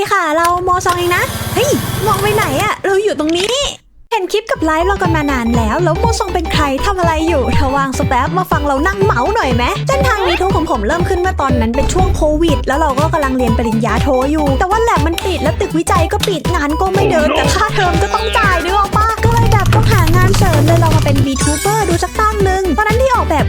ดีค่ะ เราโมซองเองนะ เฮ้ย มองไปไหนอะเราอยู่ตรงนี้ เห็นคลิปกับไลฟ์เรากันมานานแล้ว แล้วโมซองเป็นใครทำอะไรอยู่ถ้าวางสแป๊บมาฟังเรานั่งเมาส์หน่อยไหมเส้นทางวีทูของผมเริ่มขึ้นเมื่อตอนนั้นเป็นช่วงโควิด แล้วเราก็กำลังเรียนปริญญาโทอยู่ แต่ว่าแลบมันปิดแล้วตึกวิจัยก็ปิดงานก็ไม่เดินแต่ค่าเทอมก็ต้องจ่ายนึกออกปะก็เลยแบบต้องหางานเสริมเลยลองมาเป็น VTuber ดูสักตั้งหนึ่งตอนนั้นที่ออ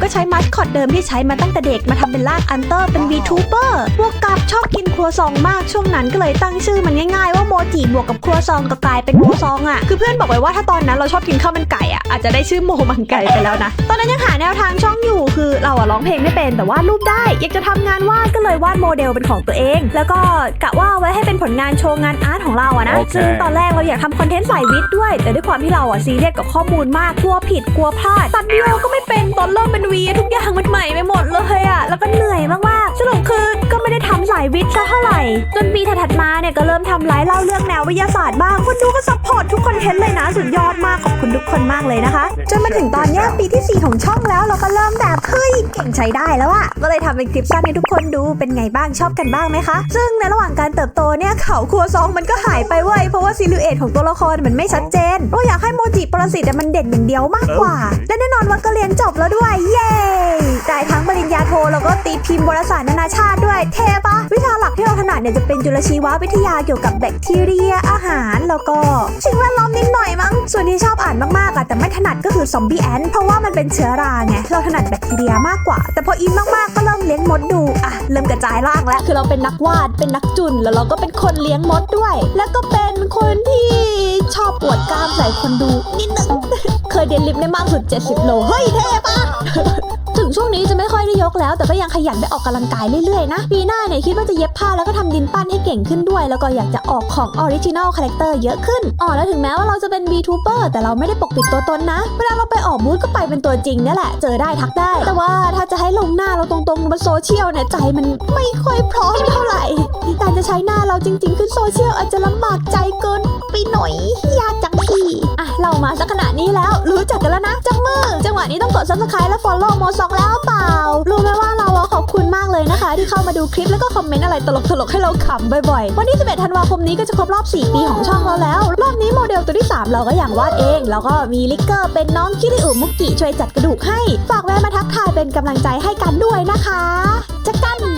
ก็ใช้มัสคอตเดิมที่ใช้มาตั้งแต่เด็กมาทำเป็นลากอันเตอร์เป็นวีทูเปอร์บวกกับชอบกินครัวซองมากช่วงนั้นก็เลยตั้งชื่อมันง่ายๆว่าโมจิบวกกับครัวซองก็กลายเป็นโมซองอะคือเพื่อนบอกไว้ว่าถ้าตอนนั้นเราชอบกินข้าวมันไก่อะอาจจะได้ชื่อโมมันไก่ไปแล้วนะ ตอนนั้นยัง แนวทางช่องอยู่คือเราอะร้องเพลงไม่เป็นแต่วาดรูปได้ อยากจะทำงานวาดก็เลยวาดโมเดลเป็นของตัวเอง แล้วก็กะว่าเอาไว้ให้เป็นผลงานโชว์งานอาร์ตของเราอะนะโอเคซึ่งตอนแรกเราอยากทำคอนเทนต์สายวิทย์ด้วย แต่ด้วยความที่เราอะซีเรียสกับข้อมูลมากกลัวผิดกลัวพลาดตัดวิดีโอก็ไม่เป็นตอนเริ่มเป็นวีทุกอย่างมันใหม่ไปหมดเลยอะแล้วก็เหนื่อยมากายวิทย์ซะเท่าไหร่ จนปีถัดมาเนี่ยก็เริ่มทำไลฟ์เล่าเรื่องแนววิทยาศาสตร์บ้างคนดูก็ซัพพอร์ตทุกคอนเทนต์เลยนะสุดยอดมากขอบคุณทุกคนมากเลยนะคะ จนมาถึงตอนนี้ปีที่ 4 ของช่องแล้วเราก็เริ่มแบบเฮ้ยเก่งใช้ได้แล้วอะก็เลยทำเป็นคลิปสั้นให้ทุกคนดูเป็นไงบ้างชอบกันบ้างไหมคะ ซึ่งในระหว่างการเติบโตเนี่ยเขาครัวซองมันก็หายไปเว้ยเพราะว่าซิลูเอตของตัวละครมันไม่ชัดเจนเราอยากให้โมจิประสิตอะมันเด่นอย่างเดียวมากกว่าและแน่นอนว่าก็เรียนจบแล้วด้วยเย้ได้ทั้งปริ ทแล้วก็ตีพิมพ์วารสารนานาชาติด้วย เทปะวิชาหลักที่เราถนัดเนี่ยจะเป็นจุลชีววิทยาเกี่ยวกับแบคทีเรียอาหารแล้วก็สิ่งแวดล้อมนิดหน่อยมั้ง ส่วนที่ชอบอ่านมากๆอะแต่ไม่ถนัดก็คือซอมบี้แอนเพราะว่ามันเป็นเชื้อราไงเราถนัดแบคทีเรียมากกว่า แต่พออินมากๆก็เริ่มเลี้ยงมดดูอะเริ่มกระจายร่างแล้ว คือเราเป็นนักวาดเป็นนักจุนแล้วเราก็เป็นคนเลี้ยงมดด้วย แล้วก็เป็นคนที่ชอบปวดกล้ามใส่คนดูนิดนึงเคยเดินลิฟต์ได้มากสุด 70 โล เฮ้ยเท่ปะ ยกแล้วแต่ก็ยังขยันไปออกกำลังกายเรื่อยๆนะ ปีหน้าเนี่ยคิดว่าจะเย็บผ้าแล้วก็ทำดินปั้นให้เก่งขึ้นด้วย แล้วก็อยากจะออกของออริจินอลคาแรคเตอร์เยอะขึ้นอ๋อแล้วถึงแม้ว่าเราจะเป็น VTuber แต่เราไม่ได้ปกปิดตัวตนนะ เวลาเราไปออกบูธก็ไปเป็นตัวจริงนี่แหละ เจอได้ทักได้ แต่ว่าถ้าจะให้ลงหน้าเราตรงๆบนโซเชียลเนี่ยใจมันไม่ค่อยพร้อมเท่าไหร่การจะใช้หน้าเราจริง ๆ ขึ้นโซเชียลอาจจะลำบากใจเกินไปหน่อยยากจังพี่อะเรามาสักขนาดนี้แล้วรู้จักกันแล้ว นี้ต้องกด subscribe และ follow โมซองแล้วเปล่า รู้ไหมว่าเราอขอบคุณมากเลยนะคะ ที่เข้ามาดูคลิปแล้วก็คอมเมนต์อะไรตลกๆให้เราขำบ่อยๆ วันที่ 11 ธันวาคมนี้ก็จะครบรอบ 4 ปีของช่องเราแล้ว รอบนี้โมเดลตัวที่ 3 เราก็อย่างวาดเอง แล้วก็มีลิกเกอร์เป็นน้องคิริอุมุกิช่วยจัดกระดูกให้ ฝากแวะมาทักทายเป็นกำลังใจให้กันด้วยนะคะจะกัน